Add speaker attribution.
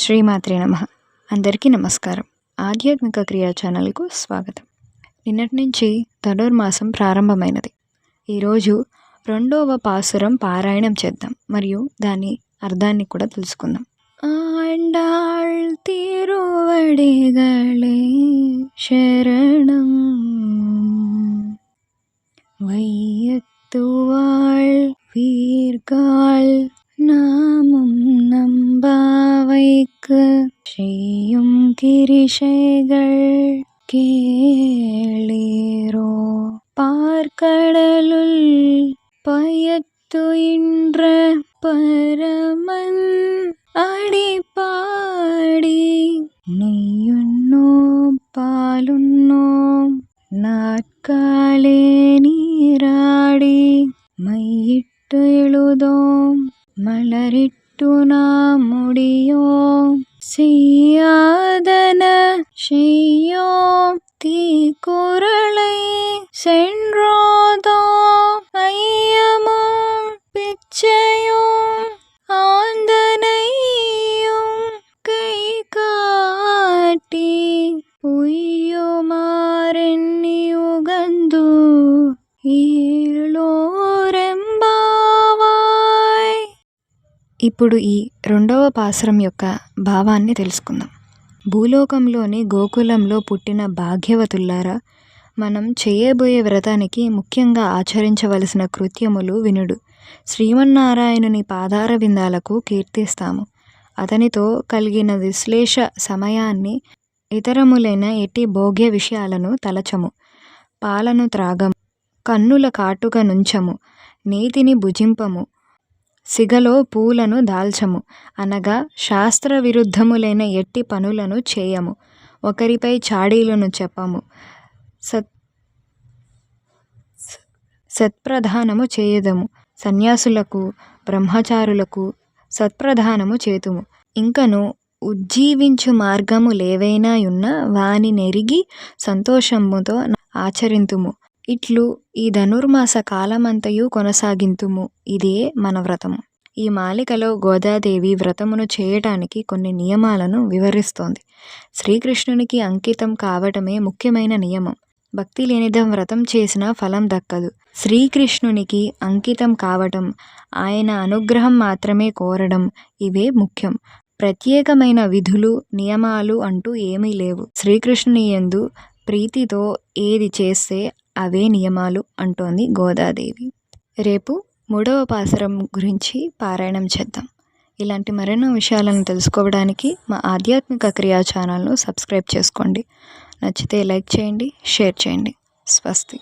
Speaker 1: శ్రీమాత్రే నమ అందరికీ నమస్కారం ఆధ్యాత్మిక క్రియా ఛానల్కు స్వాగతం నిన్నటి నుంచి ధనుర్మాసం ప్రారంభమైనది ఈరోజు రెండవ పాసురం పారాయణం చేద్దాం మరియు దాని అర్థాన్ని కూడా తెలుసుకుందాం ఆండాళ్ తిరువడిగళే శరణం வையத்துவாள் வீர்காள் நாமும் நம்பாவைக்கு செய்யும் திசைகள் கேளீரோ. பார்க்கடலுள் பயத்துயின்ற பரமன் அடிப்பாடி. நெய்யுண்ணோம் பாலுண்ணோம் நாட்காலே நீராடி. மையிட்டு எழுதோம் மலரிட்டு நாம் முடியோம் செய்யாத செய்யோம் தீக்குறளை சென்றோதோம் ஐயமும் பிச்சையும் ஆந்தனையும் கை காட்டி ఉయ్యుమారెన్ని ఉగందు ఈలోరెంబావాయ్ ఇప్పుడు ఈ రెండవ పాసురం యొక్క భావాన్ని తెలుసుకుందాం భూలోకంలోని గోకులంలో పుట్టిన భాగ్యవతుల్లారా మనం చేయబోయే వ్రతానికి ముఖ్యంగా ఆచరించవలసిన కృత్యములు వినుడు. శ్రీమన్నారాయణుని పాదార విందాలకు కీర్తిస్తాము. అతనితో కలిగిన విశ్లేష సమయాన్ని ఇతరములైన ఎట్టి భోగ్య విషయాలను తలచము. పాలను త్రాగము. కన్నుల కాటుక నుంచము. నీతిని భుజింపము. సిగలో పూలను దాల్చము అనగా శాస్త్ర విరుద్ధములైన ఎట్టి పనులను చేయము ఒకరిపై చాడీలను చెప్పము సత్ సత్ప్రధానము చేయుదము సన్యాసులకు బ్రహ్మచారులకు సత్ప్రధానము చేతుము. ఇంకను ఉజ్జీవించు మార్గము లేవైనాయున్న వాని నెరిగి సంతోషముతో ఆచరింతుము. ఇట్లు ఈ ధనుర్మాస కాలమంతయు కొనసాగింతుము. ఇదే మన వ్రతము. ఈ మాలికలో గోదాదేవి వ్రతమును చేయటానికి కొన్ని నియమాలను వివరిస్తోంది. శ్రీకృష్ణునికి అంకితం కావటమే ముఖ్యమైన నియమం. భక్తి లేనిదం వ్రతం చేసిన ఫలం దక్కదు. శ్రీకృష్ణునికి అంకితం కావటం ఆయన అనుగ్రహం మాత్రమే కోరడం ఇవే ముఖ్యం. ప్రత్యేకమైన విధులు నియమాలు అంటూ ఏమీ లేవు. శ్రీకృష్ణుని యందు ప్రీతితో ఏది చేస్తే అవే నియమాలు అంటోంది గోదాదేవి. రేపు మూడవ పాసరం గురించి పారాయణం చేద్దాం. ఇలాంటి మరెన్నో విషయాలను తెలుసుకోవడానికి మా ఆధ్యాత్మిక క్రియా ఛానల్ను సబ్స్క్రైబ్ చేసుకోండి. నచ్చితే లైక్ చేయండి షేర్ చేయండి. స్వస్తి.